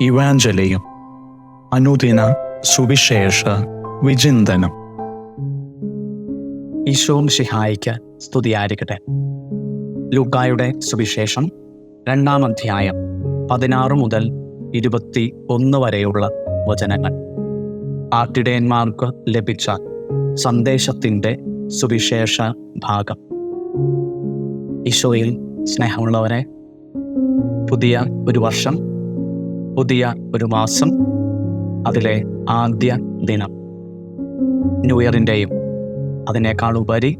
ഇവാഞ്ചലിയും അനുദിന സുവിശേഷ വിചിന്തനം. ഈശോം ഷിഹായിക്ക് സ്തുതിയായിരിക്കട്ടെ. ലൂക്കായുടെ സുവിശേഷം രണ്ടാം അധ്യായം പതിനാറ് മുതൽ ഇരുപത്തി ഒന്ന് വരെയുള്ള വചനങ്ങൾ. ആട്ടിടയന്മാർക്ക് ലഭിച്ച സന്ദേശത്തിന്റെ സുവിശേഷ ഭാഗം. ഈശോയിൽ സ്നേഹമുള്ളവരെ പുതിയ ഒരു വർഷം പുതിയ ഒരു മാസം അതിലെ ആദ്യ ദിനം. ന്യൂ ഇയറിന്റെയും അതിനേക്കാൾ ഉപരി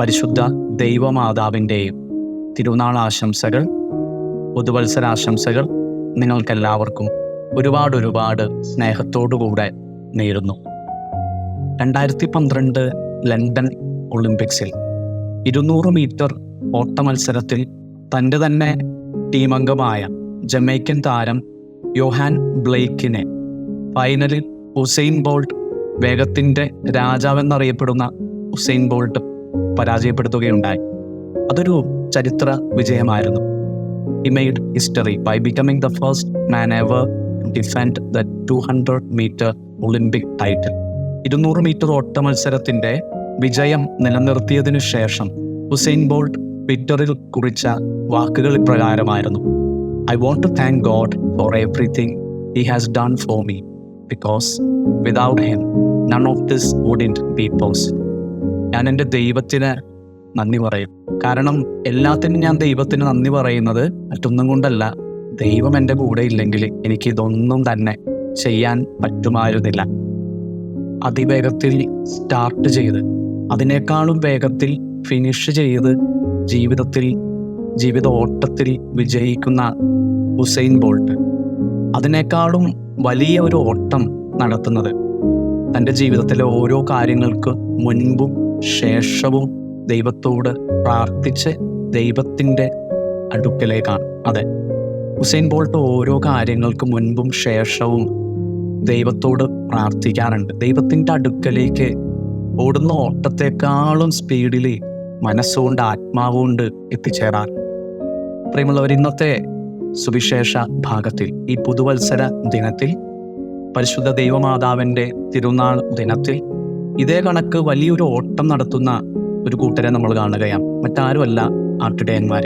പരിശുദ്ധ ദൈവമാതാവിന്റെയും തിരുനാൾ ആശംസകൾ പുതുവത്സരാശംസകൾ നിങ്ങൾക്കെല്ലാവർക്കും ഒരുപാട് ഒരുപാട് സ്നേഹത്തോടുകൂടെ നേരുന്നു. രണ്ടായിരത്തി പന്ത്രണ്ട് ലണ്ടൻ ഒളിമ്പിക്സിൽ ഇരുന്നൂറ് മീറ്റർ ഓട്ട മത്സരത്തിൽ തന്റെ തന്നെ ടീമംഗമായ ജമൈക്കൻ താരം യോഹാൻ ബ്ലേക്കിനെ. ഫൈനലിൽ ഹുസൈൻ ബോൾട്ട് വേഗത്തിന്റെ രാജാവെന്നറിയപ്പെടുന്ന ഹുസൈൻ ബോൾട്ട് പരാജയപ്പെടുത്തുകയുണ്ടായി. അതൊരു ചരിത്ര വിജയമായിരുന്നു. He made history by becoming the first man ever defend the two hundred metre Olympic title ഇരുന്നൂറ് മീറ്റർ ഓട്ട മത്സരത്തിന്റെ വിജയം നിലനിർത്തിയതിനു ശേഷം ഹുസൈൻ ബോൾട്ട് ട്വിറ്ററിൽ കുറിച്ച വാക്കുകൾ ഇപ്രകാരമായിരുന്നു. I want to thank God for everything he has done for me because without him none of this wouldn't be possible ഞാൻ എന്റെ ദൈവത്തിന് നന്ദി പറയും. കാരണം എല്ലാത്തിനും ഞാൻ ദൈവത്തിന് നന്ദി പറയുന്നത് മറ്റൊന്നും കൊണ്ടല്ല. ദൈവം എന്റെ കൂടെ ഇല്ലെങ്കിൽ എനിക്ക് ഇതൊന്നും തന്നെ ചെയ്യാൻ പറ്റുമായിരുന്നില്ല. അതിവേഗത്തിൽ സ്റ്റാർട്ട് ചെയ്ത് അതിനേക്കാളും വേഗത്തിൽ ഫിനിഷ് ചെയ്ത് ജീവിതത്തിൽ ജീവിത ഓട്ടത്തിൽ വിജയിക്കുന്ന ഹുസൈൻ ബോൾട്ട്. അതിനേക്കാളും വലിയ ഒരു ഓട്ടം നടത്തുന്നത് തന്റെ ജീവിതത്തിലെ ഓരോ കാര്യങ്ങൾക്ക് മുൻപും ശേഷവും ദൈവത്തോട് പ്രാർത്ഥിച്ച് ദൈവത്തിന്റെ അടുക്കലേക്കാണ്. അതെ ഹുസൈൻ ബോൾട്ട് ഓരോ കാര്യങ്ങൾക്ക് മുൻപും ശേഷവും ദൈവത്തോട് പ്രാർത്ഥിക്കാറുണ്ട്. ദൈവത്തിന്റെ അടുക്കലേക്ക് ഓടുന്ന ഓട്ടത്തെക്കാളും സ്പീഡിൽ മനസ്സുകൊണ്ട് ആത്മാവുകൊണ്ട് എത്തിച്ചേരാൻ പ്രിയമുള്ളവർ ഇന്നത്തെ സുവിശേഷ ഭാഗത്തിൽ ഈ പുതുവത്സര ദിനത്തിൽ പരിശുദ്ധ ദൈവമാതാവിന്റെ തിരുനാൾ ദിനത്തിൽ ഇതേ കണക്ക് വലിയൊരു ഓട്ടം നടത്തുന്ന ഒരു കൂട്ടരെ നമ്മൾ കാണുകയാണ്. മറ്റാരുമല്ല ആട്ടിടയന്മാർ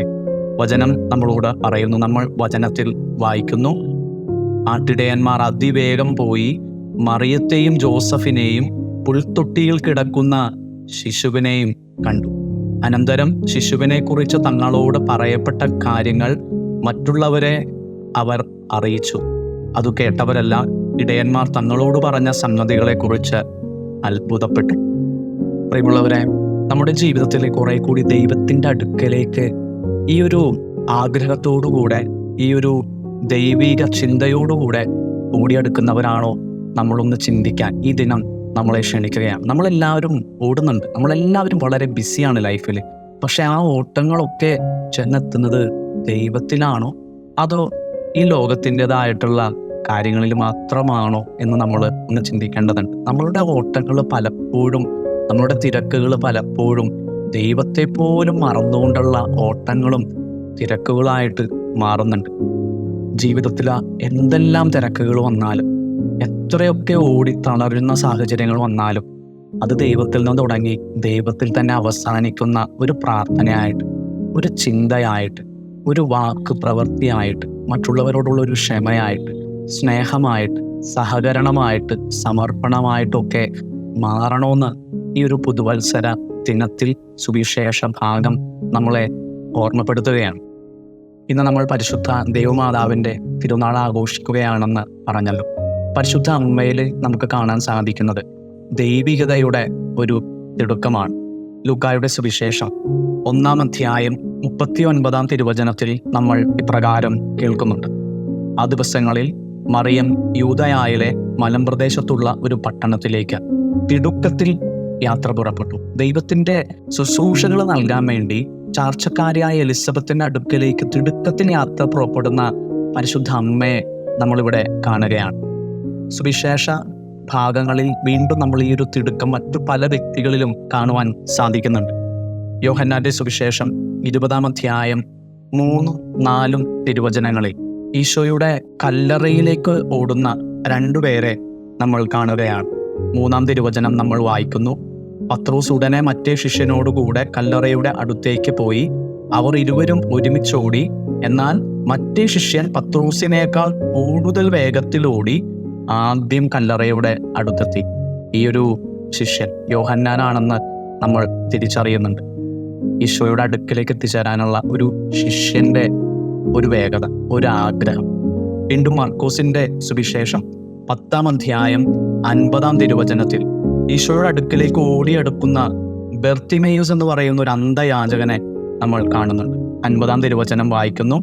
വചനം നമ്മളോട് പറയുന്നു നമ്മൾ വചനത്തിൽ വായിക്കുന്നു. ആട്ടിടയന്മാർ അതിവേഗം പോയി മറിയത്തെയും ജോസഫിനെയും പുൽത്തൊട്ടിയിൽ കിടക്കുന്ന ശിശുവിനെയും കണ്ടു. അനന്തരം ശിശുവിനെ കുറിച്ച് തങ്ങളോട് പറയപ്പെട്ട കാര്യങ്ങൾ മറ്റുള്ളവരെ അവർ അറിയിച്ചു. അത് കേട്ടവരല്ല ഇടയന്മാർ തങ്ങളോട് പറഞ്ഞ സംഗതികളെക്കുറിച്ച് അത്ഭുതപ്പെട്ടു. പ്രിയമുള്ളവരെ നമ്മുടെ ജീവിതത്തിലെ കുറെ കൂടി ദൈവത്തിന്റെ അടുക്കലേക്ക് ഈ ഒരു ആഗ്രഹത്തോടുകൂടെ ഈ ഒരു ദൈവിക ചിന്തയോടുകൂടെ ഓടിയെടുക്കുന്നവരാണോ നമ്മളൊന്ന് ചിന്തിക്കാൻ. ഈ ദിനം നമ്മളെ ക്ഷണിക്കുകയാണ്. നമ്മളെല്ലാവരും ഓടുന്നുണ്ട്. നമ്മളെല്ലാവരും വളരെ ബിസിയാണ് ലൈഫിൽ. പക്ഷെ ആ ഓട്ടങ്ങളൊക്കെ ചെന്നെത്തുന്നത് ദൈവത്തിലാണോ? അതോ ഈ ലോകത്തിന്റെതായിട്ടുള്ള കാര്യങ്ങളിൽ മാത്രമാണോ എന്ന് നമ്മൾ ഒന്ന് ചിന്തിക്കേണ്ടതുണ്ട്. നമ്മളുടെ ഓട്ടങ്ങൾ പലപ്പോഴും നമ്മളുടെ തിരക്കുകൾ പലപ്പോഴും ദൈവത്തെ പോലും മറന്നുകൊണ്ടുള്ള ഓട്ടങ്ങളും തിരക്കുകളായിട്ട് മാറുന്നുണ്ട്. ജീവിതത്തിൽ എന്തെല്ലാം തിരക്കുകൾ വന്നാലും എത്രയൊക്കെ ഓടി തളരുന്ന സാഹചര്യങ്ങൾ വന്നാലും അത് ദൈവത്തിൽ നിന്ന് തുടങ്ങി ദൈവത്തിൽ തന്നെ അവസാനിക്കുന്ന ഒരു പ്രാർത്ഥനയായിട്ട് ഒരു ചിന്തയായിട്ട് ഒരു വാക്ക് പ്രവൃത്തിയായിട്ട് മറ്റുള്ളവരോടുള്ള ഒരു ക്ഷമയായിട്ട് സ്നേഹമായിട്ട് സഹകരണമായിട്ട് സമർപ്പണമായിട്ടൊക്കെ മാറണമെന്ന് ഈ ഒരു പുതുവത്സര ദിനത്തിൽ സുവിശേഷ ഭാഗം നമ്മളെ ഓർമ്മപ്പെടുത്തുകയാണ്. ഇന്ന് നമ്മൾ പരിശുദ്ധ ദൈവമാതാവിന്റെ തിരുനാൾ ആഘോഷിക്കുകയാണെന്ന് പറഞ്ഞല്ലോ. പരിശുദ്ധ അമ്മയിൽ നമുക്ക് കാണാൻ സാധിക്കുന്നത് ദൈവികതയുടെ ഒരു തിടുക്കമാണ്. ലുക്കായുടെ സുവിശേഷം ഒന്നാം അധ്യായം മുപ്പത്തി ഒൻപതാം തിരുവചനത്തിൽ നമ്മൾ ഇപ്രകാരം കേൾക്കുന്നുണ്ട്. ആ ദിവസങ്ങളിൽ മറിയം യൂതയായിലെ മലമ്പ്രദേശത്തുള്ള ഒരു പട്ടണത്തിലേക്ക് തിടുക്കത്തിൽ യാത്ര പുറപ്പെട്ടു. ദൈവത്തിന്റെ ശുശ്രൂഷകൾ നൽകാൻ വേണ്ടി ചാർച്ചക്കാരിയായ എലിസബത്തിന്റെ അടുക്കലേക്ക് തിടുക്കത്തിന് യാത്ര പുറപ്പെടുന്ന പരിശുദ്ധ അമ്മയെ നമ്മളിവിടെ കാണുകയാണ്. സുവിശേഷ ഭാഗങ്ങളിൽ വീണ്ടും നമ്മൾ ഈ ഒരു തിടുക്കം മറ്റു പല വ്യക്തികളിലും കാണുവാൻ സാധിക്കുന്നുണ്ട്. യോഹന്നാന്റെ സുവിശേഷം ഇരുപതാം അധ്യായം മൂന്നും നാലും തിരുവചനങ്ങളിൽ ഈശോയുടെ കല്ലറയിലേക്ക് ഓടുന്ന രണ്ടുപേരെ നമ്മൾ കാണുകയാണ്. മൂന്നാം തിരുവചനം നമ്മൾ വായിക്കുന്നു. പത്രോസ് ഉടനെ മറ്റേ ശിഷ്യനോടുകൂടെ കല്ലറയുടെ അടുത്തേക്ക് പോയി അവർ ഇരുവരും ഒരുമിച്ചോടി. എന്നാൽ മറ്റേ ശിഷ്യൻ പത്രോസിനേക്കാൾ കൂടുതൽ വേഗത്തിലോടി ആദ്യം കല്ലറയുടെ അടുത്തെത്തി. ഈയൊരു ശിഷ്യൻ യോഹന്നാനാണെന്ന് നമ്മൾ തിരിച്ചറിയുന്നുണ്ട്. ഈശോയുടെ അടുക്കിലേക്ക് എത്തിച്ചേരാനുള്ള ഒരു ശിഷ്യന്റെ ഒരു വേഗത ഒരു ആഗ്രഹം. വീണ്ടും മർക്കോസിന്റെ സുവിശേഷം പത്താം അധ്യായം അൻപതാം തിരുവചനത്തിൽ ഈശോയുടെ അടുക്കിലേക്ക് ഓടിയെടുക്കുന്ന ബെർത്തിമേയൂസ് എന്ന് പറയുന്ന ഒരു അന്ധയാചകനെ നമ്മൾ കാണുന്നുണ്ട്. അൻപതാം തിരുവചനം വായിക്കുന്നു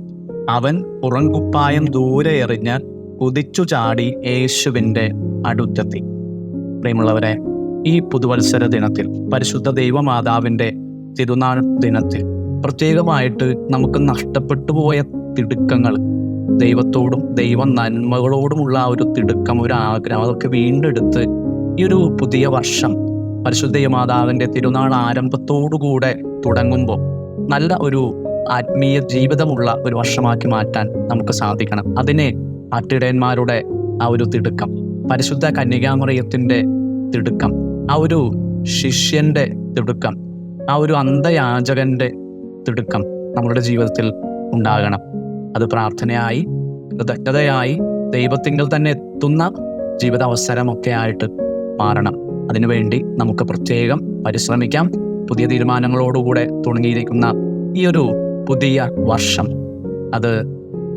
അവൻ പുറംകുപ്പായം ദൂരെ എറിഞ്ഞ് കുതിച്ചു ചാടി യേശുവിന്റെ അടുത്തെത്തി. പ്രിയമുള്ളവരെ ഈ പുതുവത്സര ദിനത്തിൽ പരിശുദ്ധ ദൈവമാതാവിന്റെ തിരുനാൾ ദിനത്തിൽ പ്രത്യേകമായിട്ട് നമുക്ക് നഷ്ടപ്പെട്ടു പോയ തിടുക്കങ്ങൾ ദൈവത്തോടും ദൈവ നന്മകളോടുമുള്ള ആ ഒരു തിടുക്കം ഒരു ആഗ്രഹം അതൊക്കെ വീണ്ടെടുത്ത് ഈ ഒരു പുതിയ വർഷം പരിശുദ്ധ മാതാവിന്റെ തിരുനാൾ ആരംഭത്തോടുകൂടെ തുടങ്ങുമ്പോൾ നല്ല ഒരു ആത്മീയ ജീവിതമുള്ള ഒരു വർഷമാക്കി മാറ്റാൻ നമുക്ക് സാധിക്കണം. അതിനെ ആട്ടിടയന്മാരുടെ ആ ഒരു തിടുക്കം പരിശുദ്ധ കന്യകാമറിയത്തിന്റെ തിടുക്കം ആ ഒരു ശിഷ്യന്റെ തിടുക്കം ആ ഒരു അന്ധയാചകന്റെ തിടുക്കം നമ്മളുടെ ജീവിതത്തിൽ ഉണ്ടാകണം. അത് പ്രാർത്ഥനയായി കൃതജ്ഞതയായി ദൈവത്തിങ്കിൽ തന്നെ എത്തുന്ന ജീവിതാവസരമൊക്കെ ആയിട്ട് മാറണം. അതിനുവേണ്ടി നമുക്ക് പ്രത്യേകം പരിശ്രമിക്കാം. പുതിയ തീരുമാനങ്ങളോടുകൂടെ തുടങ്ങിയിരിക്കുന്ന ഈ ഒരു പുതിയ വർഷം. അത്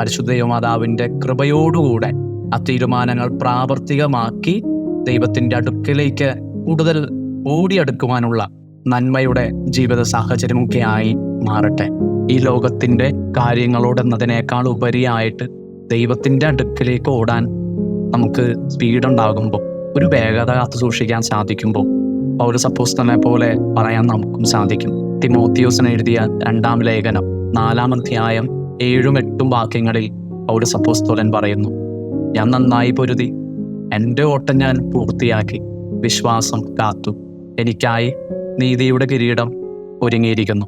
പരിശുദ്ധ മാതാവിന്റെ കൃപയോടുകൂടെ ആ തീരുമാനങ്ങൾ പ്രാവർത്തികമാക്കി ദൈവത്തിന്റെ അടുക്കിലേക്ക് കൂടുതൽ ഓടിയെടുക്കുവാനുള്ള നന്മയുടെ ജീവിത സാഹചര്യമൊക്കെയായി മാറട്ടെ. ഈ ലോകത്തിന്റെ കാര്യങ്ങളോടെന്നതിനേക്കാൾ ഉപരിയായിട്ട് ദൈവത്തിന്റെ അടുക്കിലേക്ക് ഓടാൻ നമുക്ക് സ്പീഡ് ഉണ്ടാകുമ്പോൾ ഒരു വേഗത കാത്തു സൂക്ഷിക്കാൻ സാധിക്കുമ്പോൾ സപ്പോസ് തന്നെ പോലെ പറയാൻ നമുക്കും സാധിക്കും. തിമോത്തിയോസിന് എഴുതിയ രണ്ടാം ലേഖനം നാലാം അധ്യായം ഏഴും എട്ടും വാക്യങ്ങളിൽ പൗര സപ്പോസ്തോലൻ പറയുന്നു ഞാൻ നന്നായി പൊരുതി എന്റെ ഓട്ടം ഞാൻ പൂർത്തിയാക്കി വിശ്വാസം കാത്തു. എനിക്കായി നീതിയുടെ കിരീടം ഒരുങ്ങിയിരിക്കുന്നു.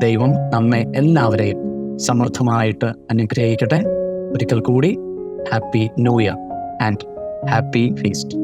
ദൈവം നമ്മെ എല്ലാവരെയും സമൃദ്ധമായിട്ട് അനുഗ്രഹിക്കട്ടെ. ഒരിക്കൽ കൂടി happy new year and happy feast